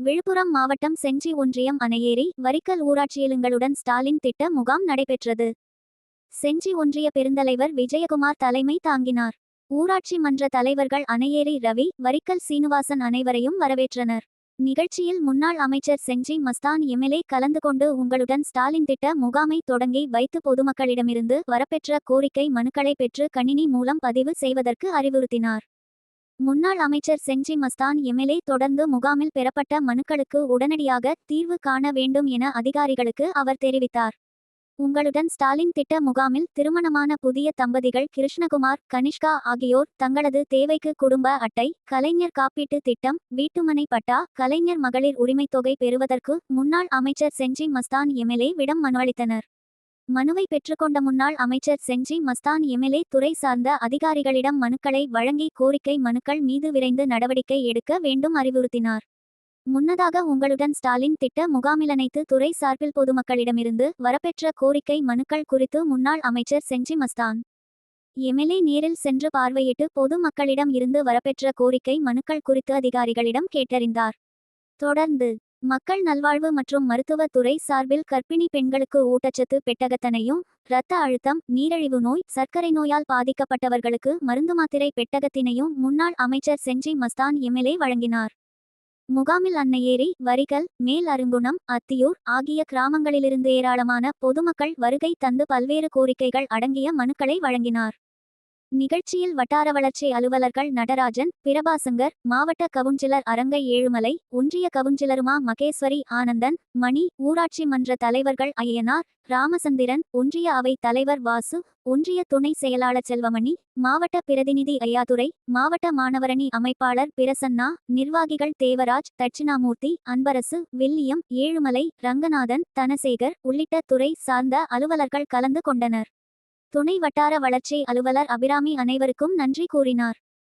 விழுப்புரம் மாவட்டம் செஞ்சி ஒன்றியம் அணையேறி வரிக்கல் ஊராட்சியலுங்களுடன் ஸ்டாலின் திட்ட முகாம் நடைபெற்றது. செஞ்சி ஒன்றிய பெருந்தலைவர் விஜயகுமார் தலைமை தாங்கினார். ஊராட்சி மன்ற தலைவர்கள் அணையேறி ரவி வரிக்கல் சீனிவாசன் அனைவரையும் வரவேற்றனர். நிகழ்ச்சியில் முன்னாள் அமைச்சர் செஞ்சி மஸ்தான் எம்எல்ஏ கலந்து கொண்டு உங்களுடன் ஸ்டாலின் திட்ட முகாமை தொடங்கி வைத்து பொதுமக்களிடமிருந்து வரப்பெற்ற கோரிக்கை மனுக்களை பெற்று கணினி மூலம் பதிவு செய்வதற்கு அறிவுறுத்தினார். முன்னாள் அமைச்சர் செஞ்சி மஸ்தான் எம்எல்ஏ தொடர்ந்து முகாமில் பெறப்பட்ட மனுக்களுக்கு உடனடியாக தீர்வு காண வேண்டும் என அதிகாரிகளுக்கு அவர் தெரிவித்தார். உங்களுடன் ஸ்டாலின் திட்ட முகாமில் திருமணமான புதிய தம்பதிகள் கிருஷ்ணகுமார் கனிஷ்கா ஆகியோர் தங்களது தேவைக்கு குடும்ப அட்டை கலைஞர் காப்பீட்டு திட்டம் வீட்டுமனை பட்டா கலைஞர் மகளிர் உரிமைத் தொகை பெறுவதற்கு முன்னாள் அமைச்சர் செஞ்சி மஸ்தான் எம்எல்ஏ விடம் மனு அளித்தனர். மனுவை பெற்றுக்கொண்ட முன்னாள் அமைச்சர் செஞ்சி மஸ்தான் எம்எல்ஏ துறை சார்ந்த அதிகாரிகளிடம் மனுக்களை வழங்கி கோரிக்கை மனுக்கள் மீது விரைந்து நடவடிக்கை எடுக்க வேண்டும் அறிவுறுத்தினார். முன்னதாக உங்களுடன் ஸ்டாலின் திட்ட முகாமில் அனைத்து துறை சார்பில் பொதுமக்களிடமிருந்து வரப்பெற்ற கோரிக்கை மனுக்கள் குறித்து முன்னாள் அமைச்சர் செஞ்சி மஸ்தான் எம்எல்ஏ நேரில் சென்று பார்வையிட்டு பொது மக்களிடம் இருந்து வரப்பெற்ற கோரிக்கை மனுக்கள் குறித்து அதிகாரிகளிடம் கேட்டறிந்தார். தொடர்ந்து மக்கள் நல்வாழ்வு மற்றும் மருத்துவத் துறை சார்பில் கர்ப்பிணி பெண்களுக்கு ஊட்டச்சத்து பெட்டகத்தனையும் இரத்த அழுத்தம் நீரிழிவு நோய் சர்க்கரை நோயால் பாதிக்கப்பட்டவர்களுக்கு மருந்து மாத்திரை பெட்டகத்தினையும் முன்னாள் அமைச்சர் செஞ்சி மஸ்தான் எம்எல்ஏ வழங்கினார். முகாமில் அன்னையேரி வரிகள் மேல் அருங்குணம் அத்தியூர் ஆகிய கிராமங்களிலிருந்து ஏராளமான பொதுமக்கள் வருகை தந்து பல்வேறு கோரிக்கைகள் அடங்கிய மனுக்களை வழங்கினார். நிகழ்ச்சியில் வட்டார வளர்ச்சி அலுவலர்கள் நடராஜன் பிரபாசங்கர் மாவட்ட கவுன்சிலர் அரங்கை ஏழுமலை ஒன்றிய கவுன்சிலருமா மகேஸ்வரி ஆனந்தன் மணி ஊராட்சி மன்ற தலைவர்கள் ஐயனார் ராமசந்திரன் ஒன்றிய அவை தலைவர் வாசு ஒன்றிய துணை செயலாளர் செல்வமணி மாவட்ட பிரதிநிதி ஐயாதுரை மாவட்ட மாணவரணி அமைப்பாளர் பிரசன்னா நிர்வாகிகள் தேவராஜ் தட்சிணாமூர்த்தி அன்பரசு வில்லியம் ஏழுமலை ரங்கநாதன் தனசேகர் உள்ளிட்ட துறை சார்ந்த அலுவலர்கள் கலந்து கொண்டனர். துணை வட்டார வளர்ச்சி அலுவலர் அபிராமி அனைவருக்கும் நன்றி கூறினார்.